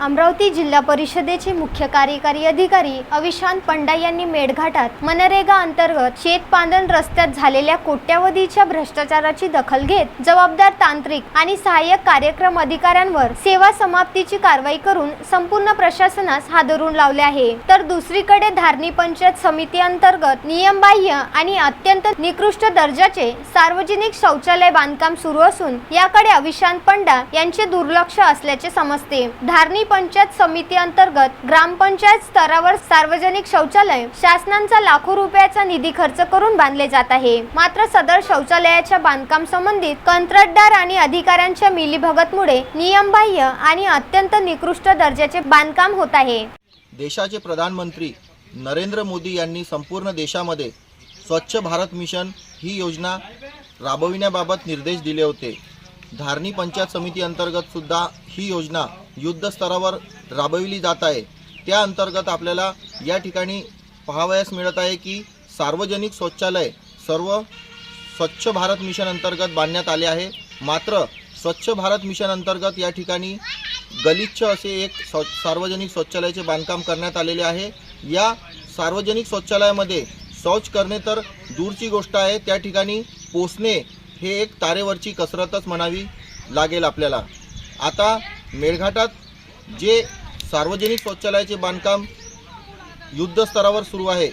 अमरावती जिल्हा परिषदेचे मुख्य कार्यकारी अधिकारी अविशांत पंडा यांनी मेळघाटात मनरेगा अंतर्गत शेतपांदण रस्त्यात झालेल्या कोट्यावधीच्या भ्रष्टाचाराची दखल घेत जबाबदार तांत्रिक आणि सहाय्यक कार्यक्रम अधिकाऱ्यांवर सेवा समाप्तीची कारवाई करून संपूर्ण प्रशासनास हादरून लावले आहे. तर दुसरीकडे धारणी पंचायत समिती अंतर्गत नियमबाह्य आणि अत्यंत निकृष्ट दर्जाचे सार्वजनिक शौचालय बांधकाम सुरू असून याकडे अविशांत पंडा यांचे दुर्लक्ष असल्याचे समजते. धारणी पंचायत समिती अंतर्गत ग्रामपंचायत स्तरावर सार्वजनिक शौचालय शासनाचा लाखो रुपयाचा निधी खर्च करून बांधले जात आहे. मात्र सदर शौचालयाच्या बांधकाम संबंधित कंत्राटदार आणि अधिकाऱ्यांच्या मिलीभगतमुळे नियमबाह्य आणि अत्यंत निकृष्ट दर्जाचे बांधकाम होत आहे. देशाचे प्रधानमंत्री नरेंद्र मोदी यांनी संपूर्ण देशामध्ये स्वच्छ भारत मिशन ही योजना राबविण्याबाबत निर्देश दिले होते. धारणी पंचायत समिती अंतर्गत सुद्धा ही योजना युद्ध स्तरावर राबविली जात आहे. त्या अंतर्गत आपल्याला या ठिकाणी पाहावयास मिळत आहे की सार्वजनिक शौचालय सर्व स्वच्छ भारत मिशन अंतर्गत बांधण्यात आले आहे. मात्र स्वच्छ भारत मिशन अंतर्गत या ठिकाणी गलिच्छ असे एक सार्वजनिक शौचालयाचे बांधकाम करण्यात आलेले आहे. या सार्वजनिक शौचालयामध्ये शौच करणे तर दूरची गोष्ट आहे. त्या ठिकाणी पोचणे हे एक तारेवरची कसरतच म्हणावी लागेल आपल्याला. आता मेळघाटात जे सार्वजनिक शौचालयाचे बांधकाम युद्धस्तरावर सुरू आहे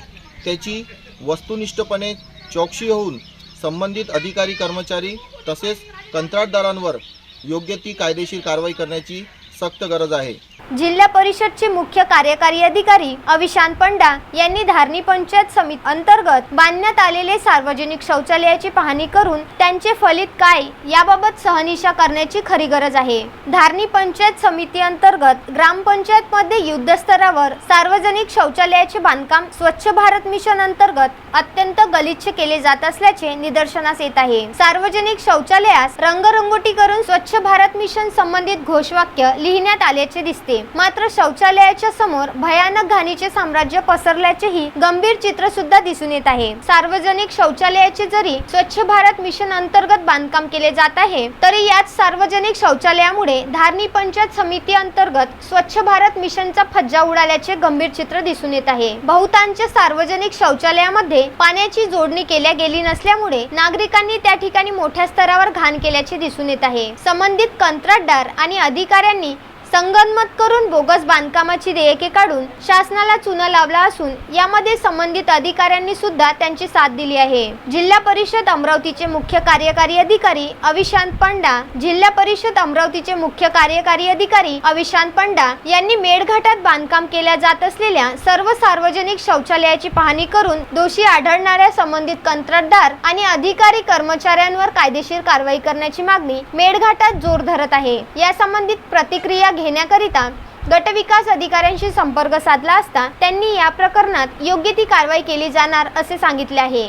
त्याची वस्तुनिष्ठपणे चौकशी होऊन संबंधित अधिकारी कर्मचारी तसेच कंत्राटदारांवर योग्य ती कायदेशीर कारवाई करण्याची सक्त गरज आहे. जिल्हा परिषदचे मुख्य कार्यकारी अधिकारी अविशांत पंडा यांनी धारणी पंचायत समिती अंतर्गत बांधण्यात आलेले सार्वजनिक शौचालयाची पाहणी करून त्यांचे फलित काय याबाबत सहनिशा करण्याची खरी गरज आहे. धारणी पंचायत समिती अंतर्गत ग्रामपंचायत मध्ये युद्धस्तरावर सार्वजनिक शौचालयाचे बांधकाम स्वच्छ भारत मिशन अंतर्गत अत्यंत गलिच्छ केले जात असल्याचे निदर्शनास येत आहे. सार्वजनिक शौचालयास रंगरंगोटी करून स्वच्छ भारत मिशन संबंधित घोषवाक्य लिहिण्यात आल्याचे दिसते. मात्र शौचालयाच्या समोर भयानक घाणीचे साम्राज्य पसरल्याचेही गंभीर चित्र सुद्धा दिसून येत आहे. सार्वजनिक शौचालयाचे जरी स्वच्छ भारत मिशन अंतर्गत बांधकाम केले जात आहे तरी याच सार्वजनिक शौचालयामुळे धारणी पंचायत समिती अंतर्गत स्वच्छ भारत मिशनचा फज्जा उडाल्याचे गंभीर चित्र दिसून येत आहे. बहुतांश सार्वजनिक शौचालयामध्ये पाण्याची जोडणी केल्या गेली नसल्यामुळे नागरिकांनी त्या ठिकाणी मोठ्या स्तरावर घाण केल्याचे दिसून येत आहे. संबंधित कंत्राटदार आणि अधिकाऱ्यांनी संगनमत करून बोगस बांधकामाची देयके काढून शासनाला चुना लावला असून यामध्ये संबंधित अधिकाऱ्यांनी सुद्धा त्यांची साथ दिली आहे. जिल्हा परिषद अमरावतीचे मुख्य कार्यकारी अधिकारी अविशांत पंडा जिल्हा परिषद अमरावतीचे मुख्य कार्यकारी अधिकारी अविशांत पंडा यांनी मेळघाटात बांधकाम केल्या जात असलेल्या सर्व सार्वजनिक शौचालयाची पाहणी करून दोषी आढळणाऱ्या संबंधित कंत्राटदार आणि अधिकारी कर्मचाऱ्यांवर कायदेशीर कारवाई करण्याची मागणी मेळघाटात जोर धरत आहे. या संबंधित प्रतिक्रिया घेण्याकरिता गटविकास अधिकाऱ्यांशी संपर्क साधला असता त्यांनी या प्रकरणात योग्य ती कारवाई केली जाणार असे सांगितले आहे.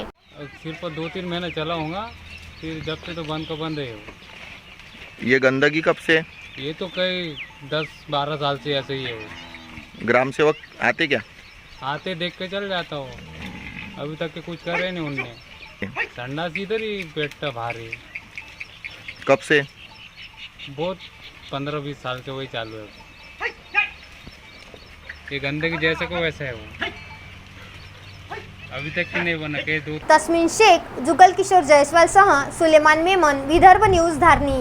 सिर्फ दो तीन महीने चला होगा फिर जब से तो बंद का बंद है वो। ये गंदगी कब से? ये तो कई दस बारह साल से ऐसे ही है वो। ग्राम सेवक आते क्या? आते देख के चल जाता हो। अभी तक के कुछ करे नहीं उनने। संडास इधर ही बैठता भारी। कब से? बहुत पंद्रह बीस साल से वही चालू है। ये गंदगी जैसे को वैसा है वो। अभी तक की नहीं बना के दो तस्मिन शेख जुगल किशोर जयस्वाल सह सुलेमान मेमन विदर्भ न्यूज धारणी।